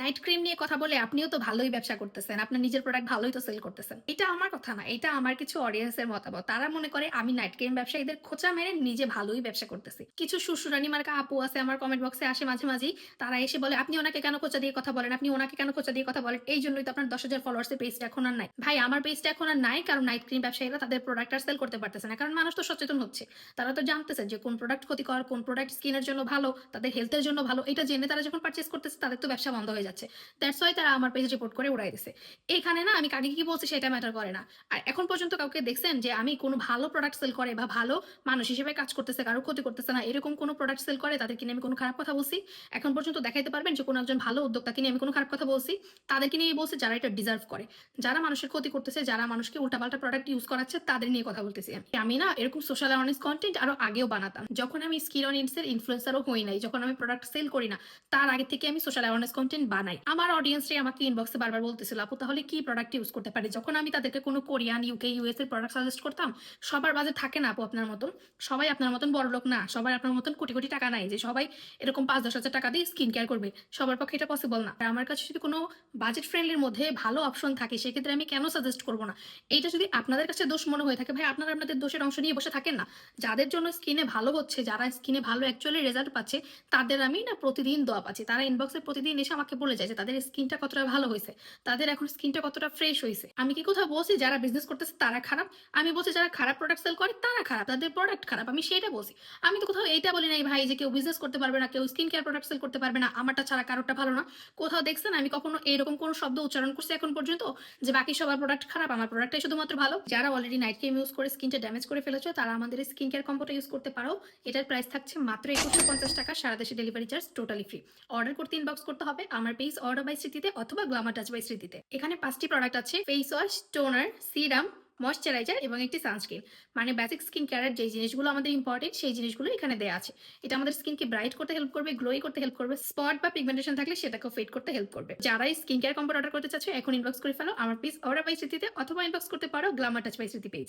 Night cream নিয়ে কথা বলে আপনিও তো ভালোই ব্যবসা করতেছেন, আপনার নিজের প্রোডাক্ট ভালোই তো সেল করতেছেন। এটা আমার কথা না, এটা আমার কিছু অডিয়েন্সের মতামত। তারা মনে করে আমি নাইট ক্রিম ব্যবসায়ীদের খোঁচা মেরে নিজে ভালোই ব্যবসা করতেছি। কিছু সুসুরানি মার্কা আপু আছে আমার কমেন্ট বক্সে আসে মাঝে মাঝেই, তারা এসে বলে, আপনি ওনাকে কেন খোঁচা দিয়ে কথা বলেন? আপনি ওনাকে কেন খোঁচা দিয়ে কথা বলেন? এই জন্যই তো আপনার দশ হাজার ফলোয়ার্সের পেজটা এখন আর নাই। ভাই, আমার পেজটা এখন আর নাই, কারণ নাইট ক্রিম ব্যবসায়ীরা তাদের প্রোডাক্ট আর সেল করতে পারতেছে না, কারণ মানুষ তো সচেতন হচ্ছে। তারা তো জানতেছে যে কোন প্রোডাক্ট ক্ষতিকর, কোন প্রোডাক্ট স্কিনের জন্য ভালো, তাদের হেলথের জন্য ভালো, এটা জেনে তারা যখন পারচেস করতেছে, তাদের তো ব্যবসা বন্ধ হয়ে যাচ্ছে। দ্যাটস ওয়াই তারা আমার পেজ রিপোর্ট করে উড়াই দিছে। এখানে না আমি কাকে কি বলছি সেটা ম্যাটার করে না। আর এখন পর্যন্ত কাউকে দেখছেন যে আমি কোনো ভালো প্রোডাক্ট সেল করে বা ভালো মানুষ হিসেবে কাজ করতেছে, কারও ক্ষতি করতেছে না, এরকম কোনো প্রোডাক্ট সেল করে তাদেরকে নিয়ে আমি কোনো খারাপ কথা বলছি? এখন পর্যন্ত দেখাইতে পারবেন যে কোনো একজন ভালো উদ্যোক্তাকে নিয়ে আমি কোনো খারাপ কথা বলছি? তাদেরকে নিয়ে বলছি যারা এটা ডিজার্ভ করে। যারা মানুষের ক্ষতি করতেছে, যারা মানুষকে উল্টাপাল্টা প্রোডাক্ট ইউজ করাচ্ছে, তাদের নিয়ে কথা বলতেছি আমি। না এরকম সোশ্যাল অ্যাওয়ারনেস কন্টেন্ট আরও আগেও বানাতাম। যখন আমি স্কিল অন ইন্সের ইনফ্লুয়েন্সারও হই নাই, যখন আমি প্রোডাক্ট সেল করি না, তার আগে থেকে আমি সোশ্যাল অ্যাওয়ারনেস কন্টেন্ট বানাই। আমার অডিয়েন্সরাই আমাকে ইনবক্সে বারবার বলতেছিল, আপু, তাহলে কি প্রোডাক্ট ইউজ করতে পারি? যখন আমি তাদেরকে কোনো কোরিয়ান ইউকে ইউএস এর প্রোডাক্ট সাজেস্ট করতাম, সবার বাজে থাকে না আপু আপনার মতন। সবাই আপনার মতন বড় লোক না, সবাই আপনার মতন কোটি কোটি টাকা নাই যে সবাই এরকম পাঁচ দশ হাজার টাকা দিয়ে স্কিন কেয়ার করবে। সবার পক্ষে এটা পসিবল না। আমার কাছে যদি কোনো বাজেট ফ্রেন্ডলির মধ্যে ভালো অপশন থাকে, সেক্ষেত্রে আমি কেন সাজেস্ট করব না? এইটা যদি আপনাদের কাছে দোষ মনে হয়ে থাকে, ভাই, আপনারা আপনাদের দোষের অংশ নিয়ে বসে থাকেন না। যাদের জন্য স্কিনে ভালো হচ্ছে, যারা স্কিনে ভালো অ্যাকচুয়ালি রেজাল্ট পাচ্ছে, তাদের আমি না প্রতিদিন দোয়া পাচ্ছি। তারা ইনবক্সে প্রতিদিন এসে আমাকে বলে যায় যে তাদের স্কিনটা কতটা ভালো হয়েছে, তাদের এখন স্কিনটা কতটা ফ্রেশ হয়েছে। আমি কি কোথাও বলছি যারা বিজনেস করতেছে তারা খারাপ? আমি বলছি যারা খারাপ প্রোডাক্ট সেল করে তারা খারাপ, তাদের প্রোডাক্ট খারাপ, আমি সেটা বলছি। আমি তো কোথাও এইটা বলি নাই ভাই যে কেউ বিজনেস করতে পারবে না, কেউ স্কিন কেয়ার প্রোডাক্ট সেল করতে পারবে না, আমারটা ছাড়া কারোটা ভালো না। কোথাও দেখছেন আমি কখনো এরকম কোনো শব্দ উচ্চারণ করছি এখন পর্যন্ত যে বাকি সবার প্রোডাক্ট খারাপ, আমার প্রোডাক্টটাই শুধুমাত্র ভালো। যারা অলরেডি নাইট ক্রিম ইউজ করে স্কিনটা ড্যামেজ করে ফেলেছে, তারা আমাদের স্কিন কেয়ার কম্বোটা ইউজ করতে পারো। এটার প্রাইস থাকছে মাত্র একুশশো পঞ্চাশ টাকা, সারা দেশে delivery charge totally free order করতে ইনবক্স করতে হবে, আমার পেজ অর্ডার বাই স্মৃতিতে অথবা গ্লামার টাচ বাই স্মৃতিতে এখানে পাঁচটি প্রোডাক্ট আছে face wash toner serum moisturiser এবং একটি সানস্ক্রিন মানে বেসিক স্কিন কেয়ারের যে জিনিসগুলো আমাদের ইম্পর্টেন্ট সেই জিনিসগুলো এখানে দেওয়া আছে। এটা আমাদের স্কিনকে ব্রাইট করতে হেল্প করবে গ্লোই করতে হেল্প করবে স্পট বা পিগমেন্টেশন থাকলে সেটাকেও ফেড করতে হেল্প করবে। যারাই স্কিন কেয়ার কম্পোর্ট অর্ডার করতে চাচ্ছ, এখন ইনবক্স করে ফেলো। আমার পিস অর্ডার বাই স্মৃতিতে অথবা ইনবক্স করতে পারো গ্লামার টাচ বাই স্মৃতি পেজে